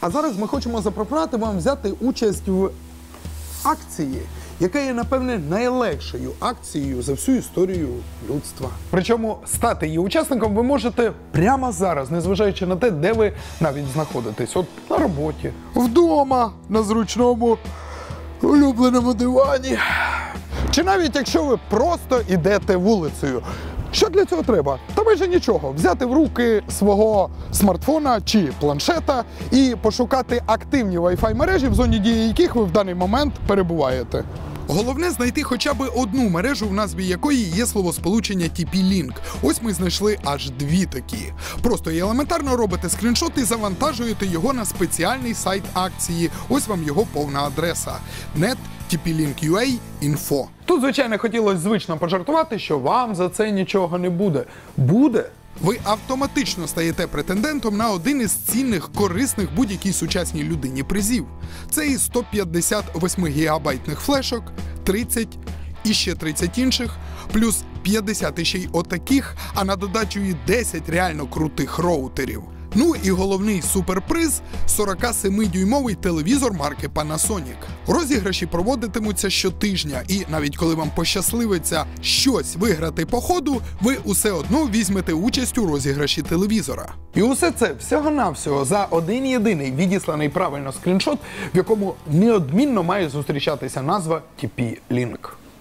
А зараз ми хочемо запропонувати вам взяти участь в акції, яка є, напевне, найлегшою акцією за всю історію людства. Причому стати її учасником ви можете прямо зараз, незважаючи на те, де ви навіть знаходитесь. От на роботі, вдома, на зручному улюбленому дивані. Чи навіть якщо ви просто йдете вулицею. Що для цього треба? Та майже нічого. Взяти в руки свого смартфона чи планшета і пошукати активні Wi-Fi мережі, в зоні дії яких ви в даний момент перебуваєте. Головне знайти хоча б одну мережу, в назві якої є словосполучення TP-Link. Ось ми знайшли аж дві такі. Просто і елементарно робите скріншот і завантажуєте його на спеціальний сайт акції. Ось вам його повна адреса. net TP-Link.ua info. Тут, звичайно, хотілося звично пожартувати, що вам за це нічого не буде. Буде. Ви автоматично стаєте претендентом на один із цінних, корисних будь-якій сучасній людині призів. Це і 158 гігабайтних флешок, 30 і ще 30 інших, плюс 50 іще й отаких, а на додачу і 10 реально крутих роутерів. Ну і головний суперприз 47-дюймовий телевізор марки Panasonic. Розіграші проводитимуться щотижня, і навіть коли вам пощасливиться щось виграти по ходу, ви усе одно візьмете участь у розіграші телевізора. І усе це всього-навсього за один єдиний відісланий правильно скріншот, в якому неодмінно має зустрічатися назва TP-Link.